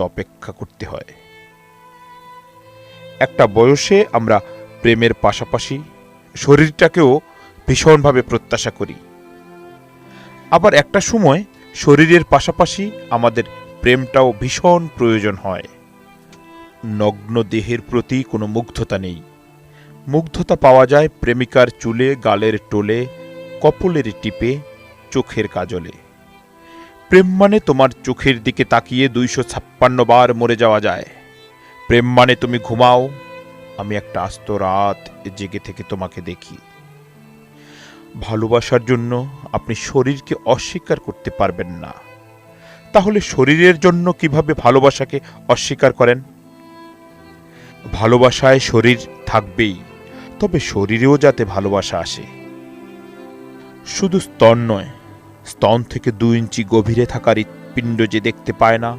অপেক্ষা করতে হয়। একটা বয়সে আমরা প্রেমের পাশাপাশি শরীরটাকেও ভীষণভাবে প্রত্যাশা করি। আবার একটা সময় শরীরের পাশাপাশি আমাদের প্রেমটাও ভীষণ প্রয়োজন হয়। নগ্ন দেহের প্রতি কোনো মুগ্ধতা নেই। মুগ্ধতা পাওয়া যায় প্রেমিকার চুলে, গালের টোলে, কপলের টিপে, চোখের কাজলে। প্রেম মানে তোমার চোখের দিকে তাকিয়ে দুইশো ছাপ্পান্ন বার মরে যাওয়া যায়। প্রেম মানে তুমি ঘুমাও, আমি একটা আস্ত রাত জেগে থেকে তোমাকে দেখি। ভালোবাসার জন্য আপনি শরীরকে অস্বীকার করতে পারবেন না। তাহলে শরীরের জন্য কীভাবে ভালোবাসাকে অস্বীকার করেন? ভালোবাসায় শরীর থাকবেই, তবে শরীরেও যাতে ভালোবাসা আসে। শুধু স্তর নয় স্তন থেকে দু ইঞ্চি গভীরে থাকার হৃৎপিণ্ড যে দেখতে পায় না